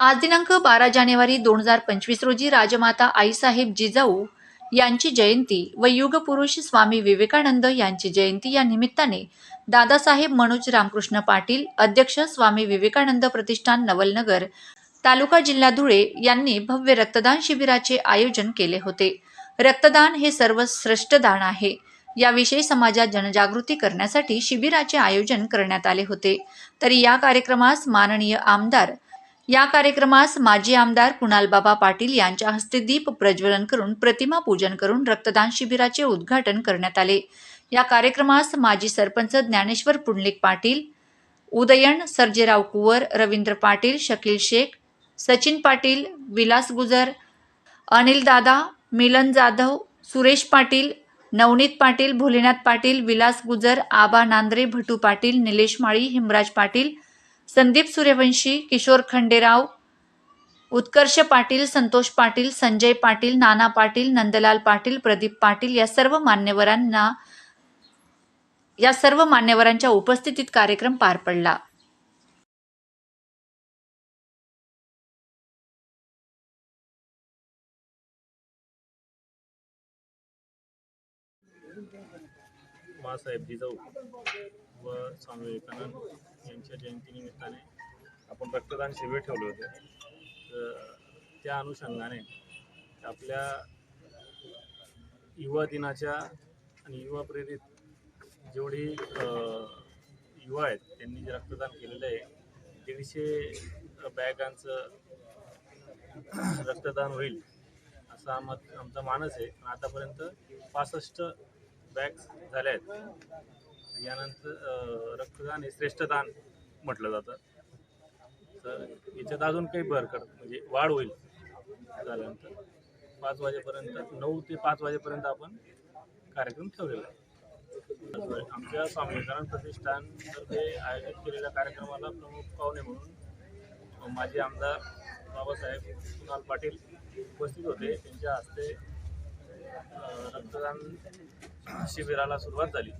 आज दिनांक बारा जानेवारी दोन हजार पंचवीस रोजी राजमाता आईसाहेब जिजाऊ यांची जयंती व युगपुरुष स्वामी विवेकानंद यांची जयंती या निमित्ताने दादासाहेब मनोज रामकृष्ण पाटील अध्यक्ष स्वामी विवेकानंद प्रतिष्ठान नवलनगर तालुका जिल्हा धुळे यांनी भव्य रक्तदान शिबिराचे आयोजन केले होते. रक्तदान हे सर्वश्रेष्ठ दान आहे. याविषयी समाजात जनजागृती करण्यासाठी शिबिराचे आयोजन करण्यात आले होते. तरी या कार्यक्रमास माननीय आमदार या कार्यक्रमास माजी आमदार कुणालबाबा पाटील यांच्या हस्ते दीप प्रज्वलन करून प्रतिमा पूजन करून रक्तदान शिबिराचे उद्घाटन करण्यात आले. या कार्यक्रमास माजी सरपंच ज्ञानेश्वर पुंडलिक पाटील उदयन सर्जेराव कुवर रवींद्र पाटील शकील शेख सचिन पाटील विलास गुजर अनिल दादा मिलन जाधव सुरेश पाटील नवनीत पाटील भोलेनाथ पाटील विलास गुजर आबा नांद्रे भटू पाटील निलेश माळी हिमराज पाटील संदीप सूर्यवंशी किशोर खंडेराव उत्कर्ष पाटील संतोष पाटील संजय पाटील नाना पाटील नंदलाल पाटील प्रदीप पाटील या सर्व मान्यवरांना या सर्व मान्यवरांच्या उपस्थितीत कार्यक्रम पार पडला. बाबासाहेब जिजाऊ व स्वामी विवेकानंद यांच्या जयंतीनिमित्ताने आपण रक्तदान शिबिर ठेवले होते. तर त्या अनुषंगाने आपल्या युवा दिनाच्या आणि युवा प्रेरित जेवढी युवा आहेत त्यांनी जे रक्तदान केलेलं आहे दीडशे बॅगांचं रक्तदान होईल असा आम आमचा मानस आहे. आतापर्यंत पासष्ट बॅग्स झाल्या आहेत. यानंतर रक्तदान हे श्रेष्ठ दान म्हटलं जातं. तर याच्यात अजून काही भर कर म्हणजे वाढ होईल झाल्यानंतर. पाच वाजेपर्यंत नऊ ते पाच वाजेपर्यंत आपण कार्यक्रम ठेवलेला आहे. आमच्या स्वामी विवेकानंद प्रतिष्ठानतर्फे आयोजित केलेल्या कार्यक्रमाला प्रमुख पाहुणे म्हणून माजी आमदार बाबासाहेब कुणाल पाटील उपस्थित होते. त्यांच्या हस्ते रक्तदान शिबिराला सुरुवात झाली.